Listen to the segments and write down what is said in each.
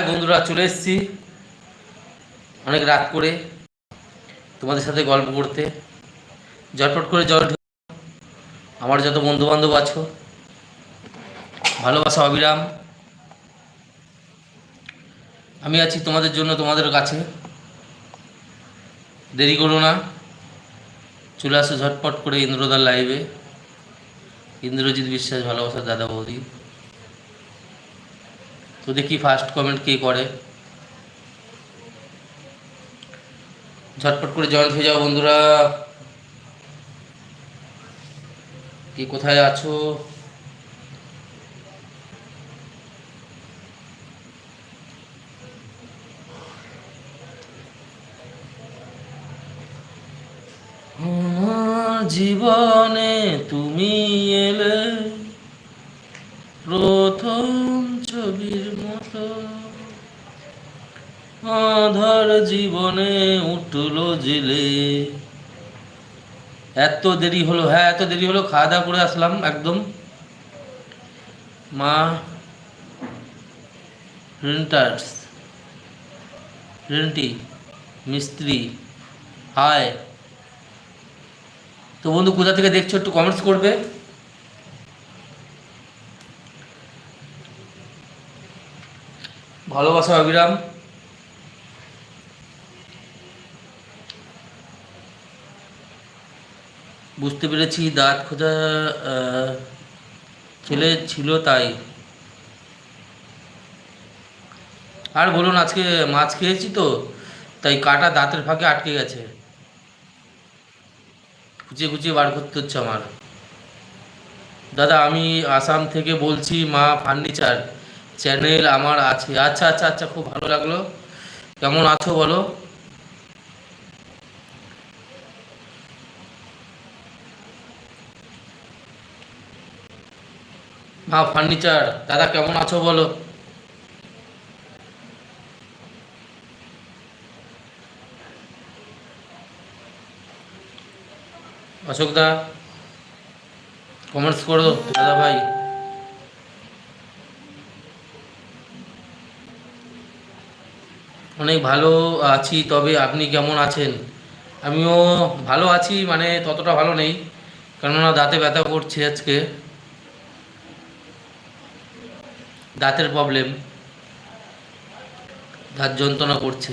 High বন্ধুরা চলে এসেছি অনেক রাত করে তোমাদের সাথে গল্প করতে। জটপট করে জল আমার যত বন্ধু বান্ধব আছো, ভালোবাসা অবিরাম। আমি আছি তোমাদের জন্য তোমাদের কাছে। দেরি করো না। চলে আসো ঝটপট করে ইন্দ্রদার লাইভে ইন্দ্রজিৎ বিশ্বাস ভালোবাসার দাদা বৌদি। তো দেখি ফার্স্ট কমেন্ট কে করে? ঝটপট করে জয়েন্ট হয়ে যাও বন্ধুরা। কি, কোথায় আছো? জীবনে তুমি এলে জীবনে উঠল জেলে। এত দেরি হলো হ্যাঁ এত দেরি হলো, খাওয়া দাওয়া করে আসলাম একদম। মা রেন্টার্স রেন্টি মিস্ত্রি হায় তো বন্ধু, কোথা থেকে দেখছ একটু কমেন্টস করবে? ভালোবাসা, অবিরাম। বুঝতে পেরেছি, দাঁত খোঁজা ছেলে ছিল তাই। আর বলুন, আজকে মাছ খেয়েছি তো, তাই কাটা দাঁতের ফাঁকে আটকে গেছে। খুঁচিয়ে খুঁচিয়ে বার করতে হচ্ছে আমার। দাদা, আমি আসাম থেকে বলছি, মা ফার্নিচার চ্যানেল আমার আছে। আচ্ছা আচ্ছা আচ্ছা খুব ভালো লাগল। কেমন আছো বলো? মা ফার্নিচার, দাদা কেমন আছো বলো? অশোক দা কমেন্টস করো, দাদা ভাই। অনেক ভালো আছি, তবে আপনি কেমন আছেন? আমিও ভালো আছি মানে ততটা ভালো নেই। কেননা দাঁতে ব্যথা করছে আজকে। দাঁতের প্রবলেম দাঁত যন্ত্রণা করছে।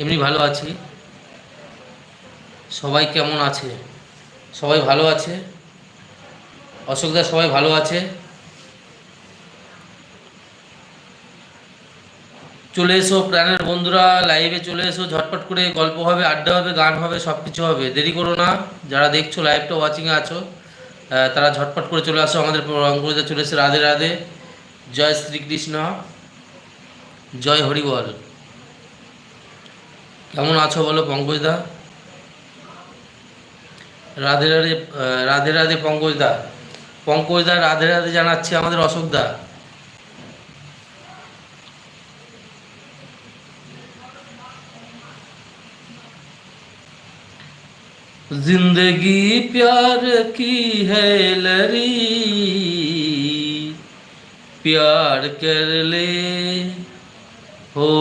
এমনি ভালো আছি। সবাই কেমন আছে? সবাই ভালো আছে? অশোকদা সবাই ভালো আছে? চলে এসো প্রাণের বন্ধুরা লাইভে চলে এসো, ঝটপট করে গল্প হবে, আড্ডা হবে, গান হবে সব কিছু হবে। দেরি করো না, যারা দেখছ লাইভটা ওয়াচিংয়ে আছো। তারা ঝটপট করে চলে আসো, আমাদের অঙ্কুরিতে চলে এসে। রাধে রাধে। জয় শ্রীকৃষ্ণ। জয় হরিবল। কেমন আছো বলো পঙ্কজদা রাধে রাধে রাধে রাধে পঙ্কজদা পঙ্কজদা রাধে রাধে জানাচ্ছি আমাদের অশোকদা जिंदगी प्यार की है लरी प्यार कर ले हो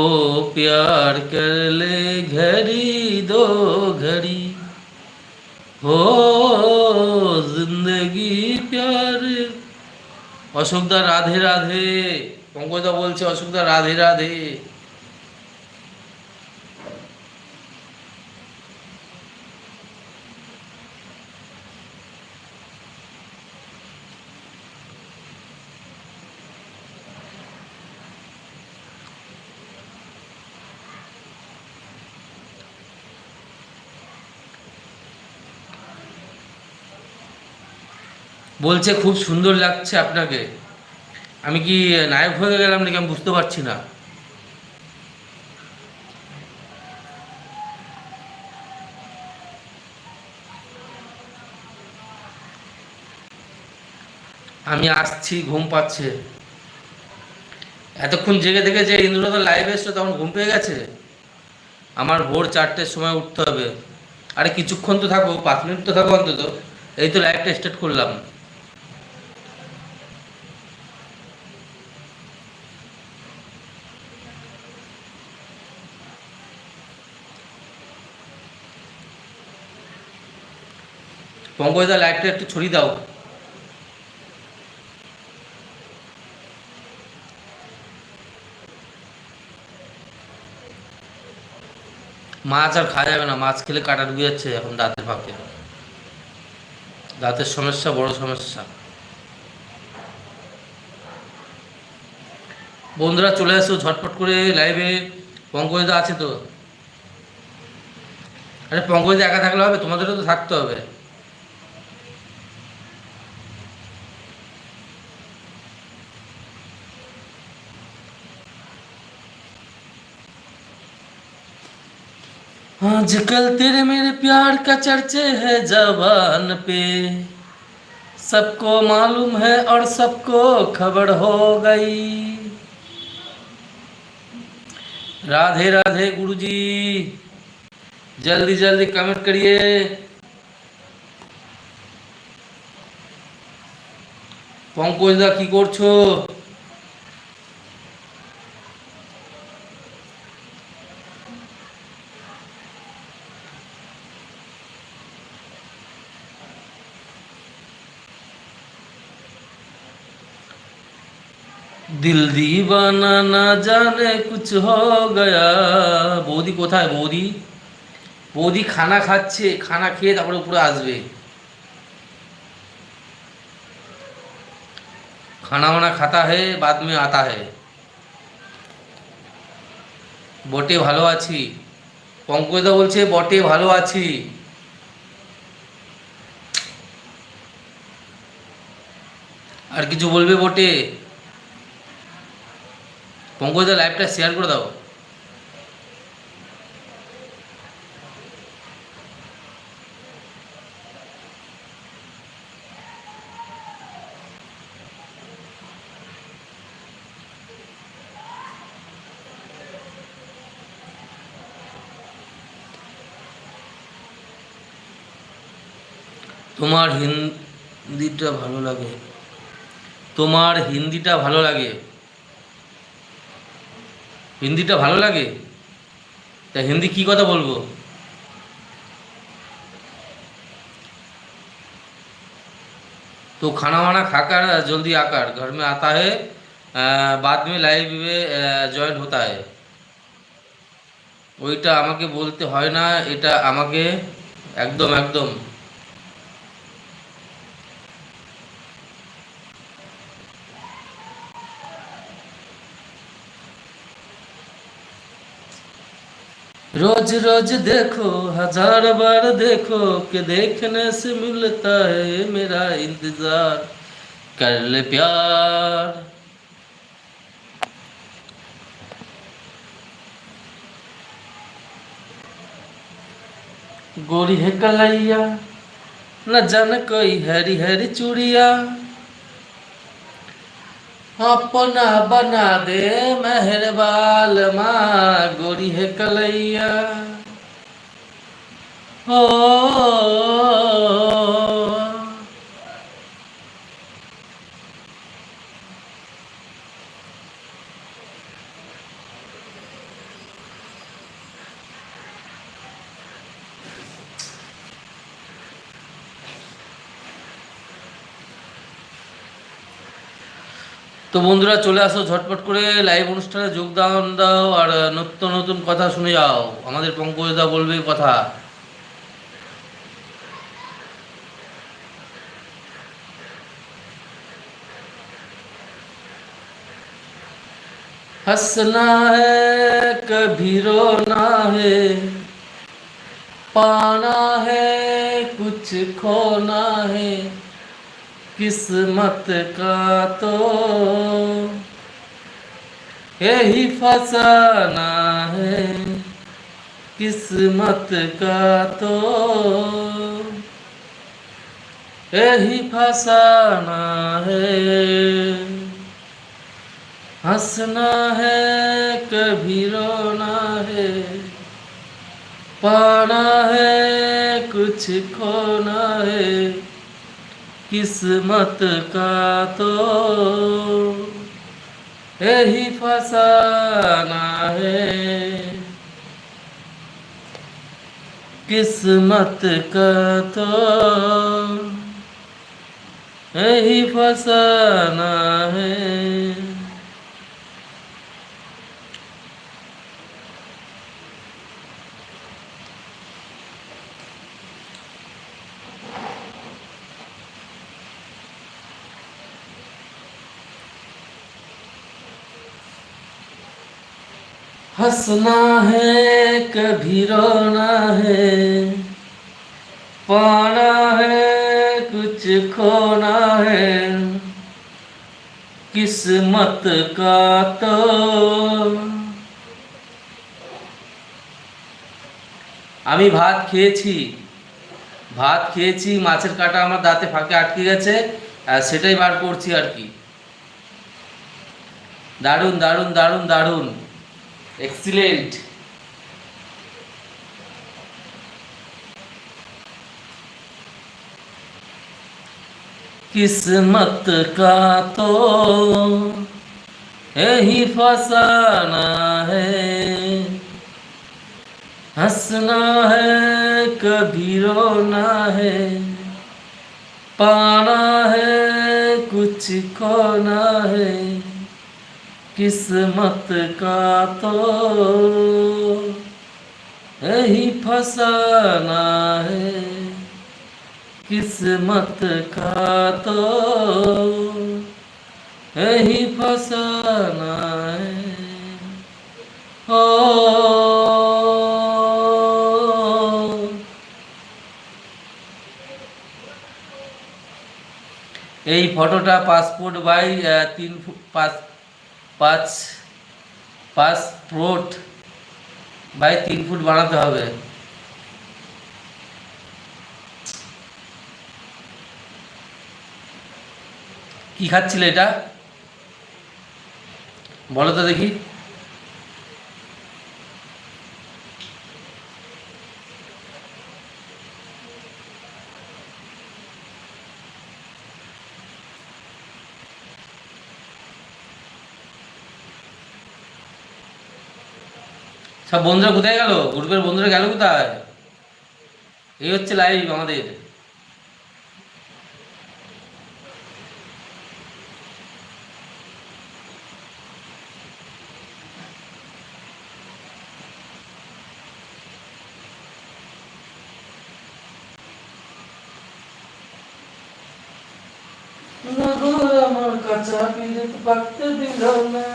प्यार कर ले घड़ी दो घड़ी हो जिंदगी प्यार অশোকদা রাধে রাধে পঙ্কজদা বলছে অশোকদা রাধে রাধে বলছে, খুব সুন্দর লাগছে আপনাকে। আমি কি নায়ক হয়ে গেলাম নাকি আমি বুঝতে পারছি না? আমি আসছি, ঘুম পাচ্ছে। এতক্ষণ জেগে থেকে যে ইন্দ্রনাথ লাইভ এসছো, তখন ঘুম পেয়ে গেছে? আমার ভোর চারটের সময় উঠতে হবে। আরে, কিছুক্ষণ তো থাকো পাঁচ মিনিট তো থাকো অন্তত। এই তো লাইভটা স্টার্ট করলাম। পঙ্কজদা লাইটটা একটু ছড়িয়ে দাও। মাছ আর খাওয়া যাবে না, মাছ খেলে কাটা ঢুকে যাচ্ছে এখন দাঁতের ফাঁকে। দাঁতের সমস্যা, বড় সমস্যা। বন্ধুরা চলে আসো ঝটপট করে লাইভে পঙ্কজদা আছে তো? আরে পঙ্কজদা একা থাকলে হবে, তোমাদেরও তো থাকতে হবে। आजकल तेरे मेरे प्यार का चर्चे है जबान पे सबको मालूम है और सबको खबर हो गई राधे राधे गुरुजी जल्दी जल्दी कमेंट करिए পঙ্কজদা কি করছো দিল দিবানা না জানে কুছ হো গয়া বৌদি কোথায় বৌদি বৌদি খানা খাচ্ছে খানা খেয়ে তারপরে উপরে আসবে খানা वाना खाता है बाद में आता है বটে ভালো আছি পঙ্কজদা বলছে বটে ভালো আছি আর কিছু বলবে বটে পঙ্কজদা লাইভটা শেয়ার করে দাও তোমার হিন্দিটা ভালো লাগে। তোমার হিন্দিটা ভালো লাগে। হিন্দিটা ভালো লাগে তা হিন্দি কি কথা বলবো तो खाना वाना खाकर जल्दी आकर घर में आता है अ, बाद में लाइव में জয়েন होता है ওইটা আমাকে বলতে হয় না এটা আমাকে একদম একদম रोज रोज देखो, हज़ार बार देखो कि देखने से मिलता है मेरा इंतज़ार। कर ले प्यार। गोरी है कलैया, न जन कोई हरी हरी चूड़िया। अपना बना दे मेहरबाल माँ गोरी है कलैया ओ তো বন্ধুরা চলে আসো ঝটপট করে লাইভ অনুষ্ঠানে যোগদান দাও আর নতুন নতুন কথা শুনে যাও আমাদের পঙ্কজদা বলবে কথা हंसना है कभी रोना है पाना है कुछ खोना है किस्मत का तो यही फसाना है। किस्मत का तो यही फसाना है। हंसना है, कभी रोना है। पाना है, कुछ खोना है। किस्मत का तो यही फसाना है। किस्मत का तो यही फसाना है। हंसना है कभी रोना है पाना है कुछ खोना है किस्मत का तो আমি ভাত খেয়েছি ভাত খেয়েছি মাছের কাঁটা আমার দাঁতে ফাঁকে আটকে গেছে আর সেটাই বার করছি আর কি দারুণ দারুণ দারুণ দারুণ एक्सीलेंट किस्मत का तो यही फसाना है। हंसना है, कभी रोना है। पाना है, कुछ खोना है। किस्मत का तो यही फसाना है किस्मत का तो यही फसाना है ओ এই ফটোটা পাসপোর্ট বাই আহ, তিন ফুট পাঁচ পাঁচ ফুট বাই তিন ফুট বানাতে হবে। কি খাচ্ছিলে এটা? বলো তো দেখি। সব বন্ধুরা কোথায় গেল? গ্রুপের বন্ধুরা গেল কোথায়? এই হচ্ছে লাইভ আমাদের নগর আমার কাঁচা পিরিত পাকতে দিল না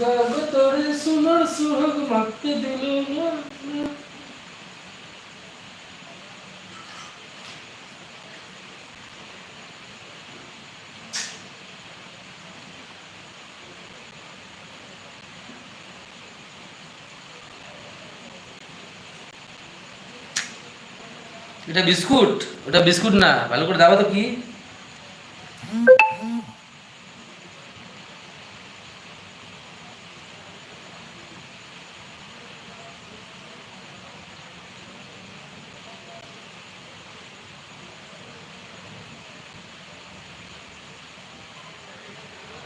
গাব তোরে সুনর সুহাগ মাখতে দিল না এটা বিস্কুট ওটা বিস্কুট না ভালো করে দাবা তো কি?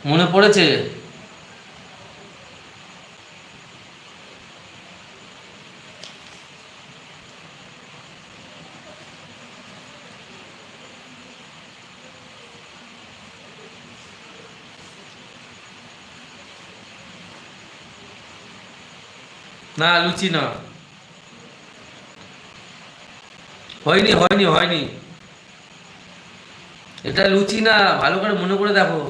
মনে পড়েছে? না লুচি না। হয়নি হয়নি হয়নি। এটা লুচি না ভালো করে মনে করে দেখো।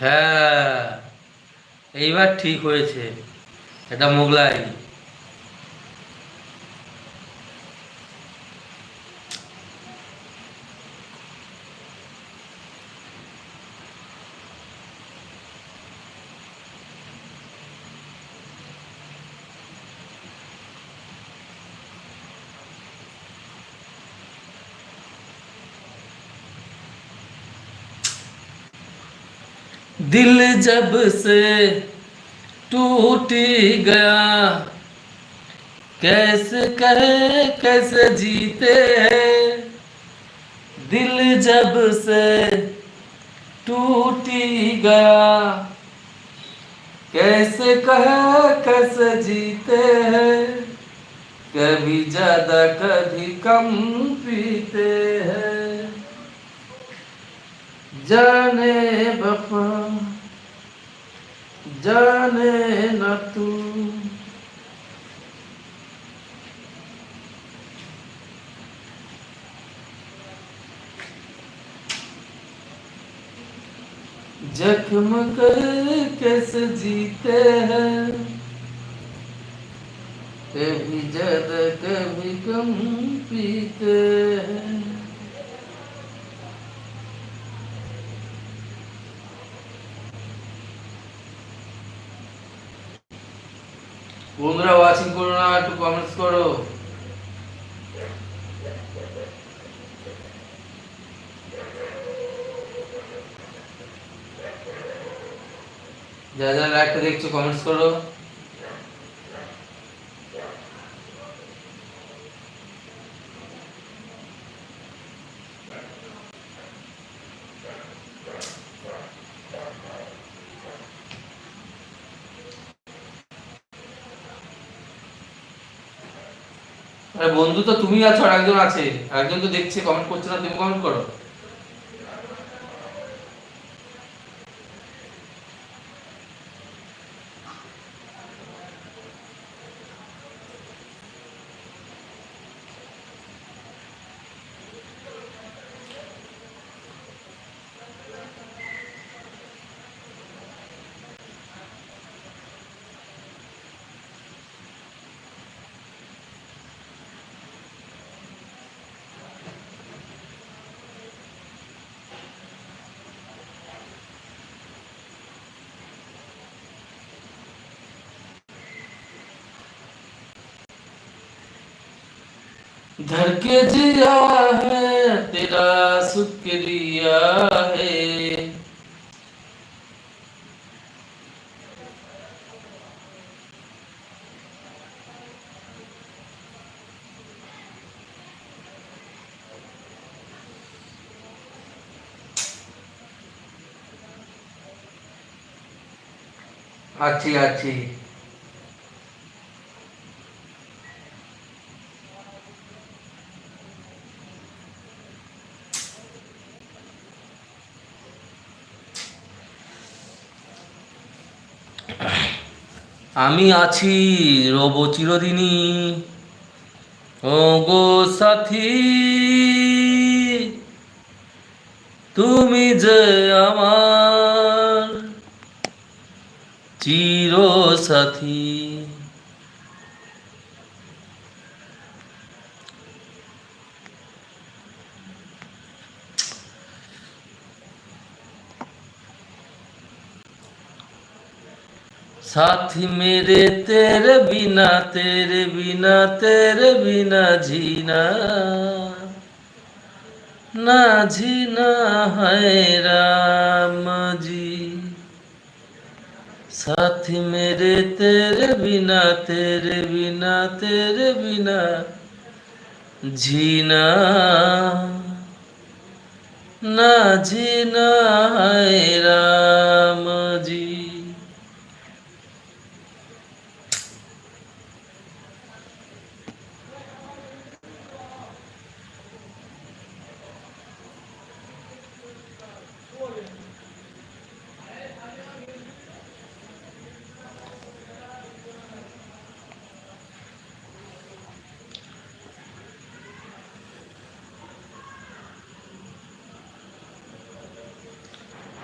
হ্যাঁ এইবার ঠিক হয়েছে। এটা মোগলাই। दिल जब से टूट गया, कैसे कहे कैसे जीते हैं? दिल जब से टूट गया, कैसे कहे, कैसे जीते हैं? कभी ज़्यादा, कभी कम पीते हैं। जाने बफा जाने न तू। जख्म कर कैसे जीते हैं? कभी ज़्यादा कभी कम पीते हैं। বন্ধুরা ওয়াচিং করো না একটু কমেন্টস করো। যারা যারা লাইভটা দেখছ কমেন্টস করো। আরে বন্ধু তো তুমি আছো আর একজন আছে। আর একজন তো দেখছে কমেন্ট করছে না, তুমি কমেন্ট করো। धर के जिया है तेरा शुक्रिया है। अच्छी अच्छी আমি আছি রব চিরদিনই। ও গো সাথী তুমি যে আমার চির সাথী साथी मेरे तेरे बिना तेरे बिना तेरे बिना जीना ना जीना है राम जी साथी मेरे तेरे बिना तेरे बिना तेरे बिना जीना ना जीना है राम जी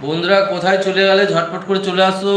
বন্ধুরা কোথায় চলে গেলে ঝটপট করে চলে আসো।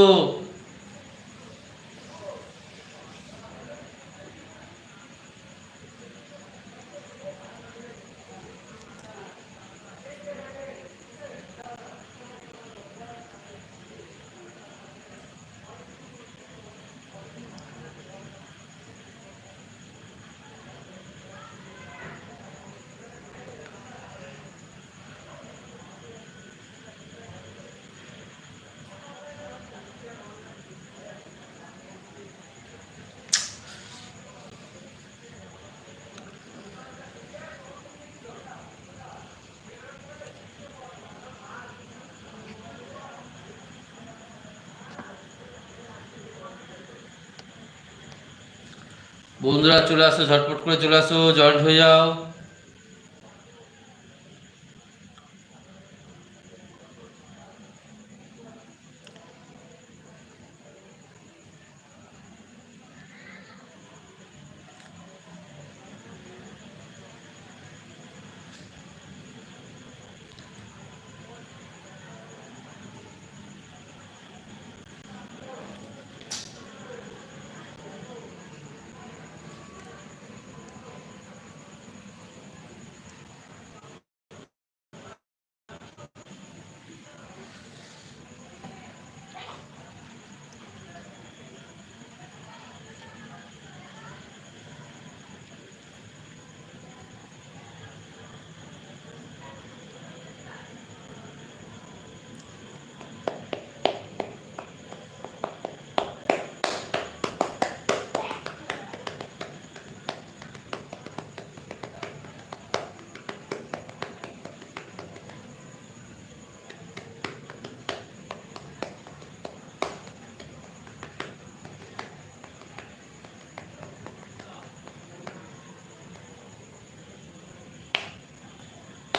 বন্ধুরা চলে আসো ঝটপট করে চলে আসো জয়েন্ট হয়ে যাও।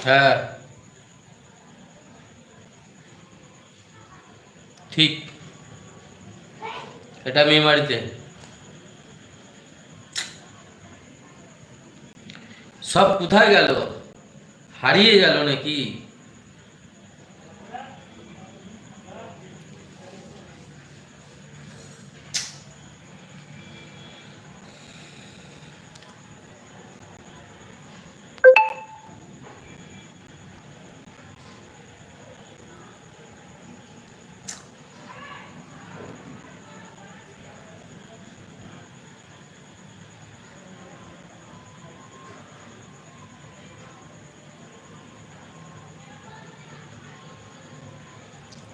হ্যাঁ। ঠিক। এটা মেমারিতে সব কোথায় গেল? হারিয়ে গেল নাকি?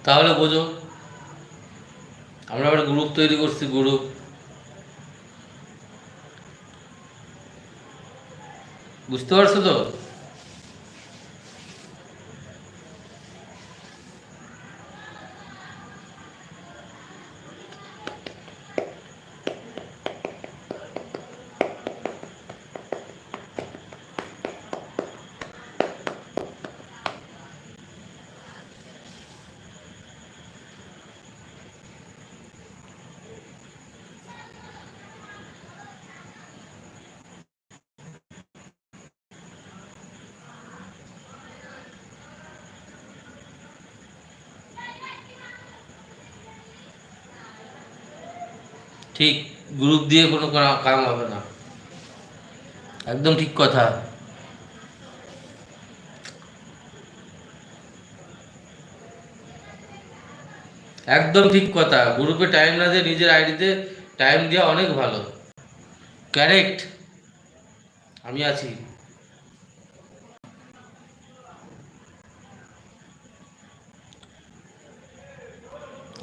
তাহলে বোঝো। আমরা একটা গ্রুপ তৈরি করছি গ্রুপ বুঝতে পারছ তো? ঠিক গ্রুপ দিয়ে কোনো কাম হবে না। একদম ঠিক কথা। একদম ঠিক কথা। গ্রুপে টাইম না দিয়ে নিজের আইডিতে টাইম দেওয়া অনেক ভালো। ক্যারেক্ট আমি আছি।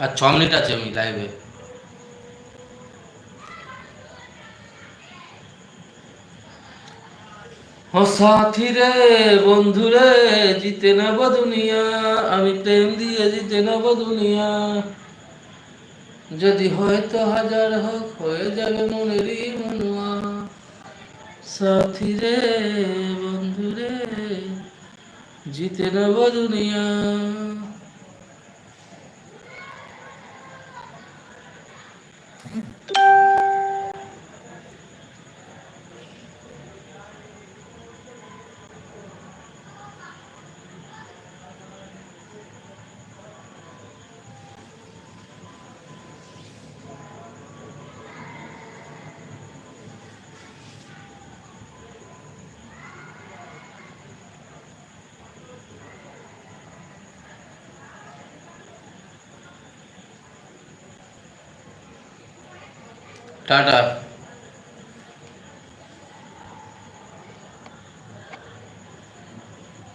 আর ছ মিনিট আছে আমি লাইভে সাথী রে বন্ধু রে জিতে নেব দুনিয়া। আমি প্রেম দিয়ে জিতে নেব দুনিয়া। যদি হয়তো হাজার হোক, হয়ে যাবে মনেরই মনুয়া। সাথী রে বন্ধু রে জিতে নেব দুনিয়া। டாடா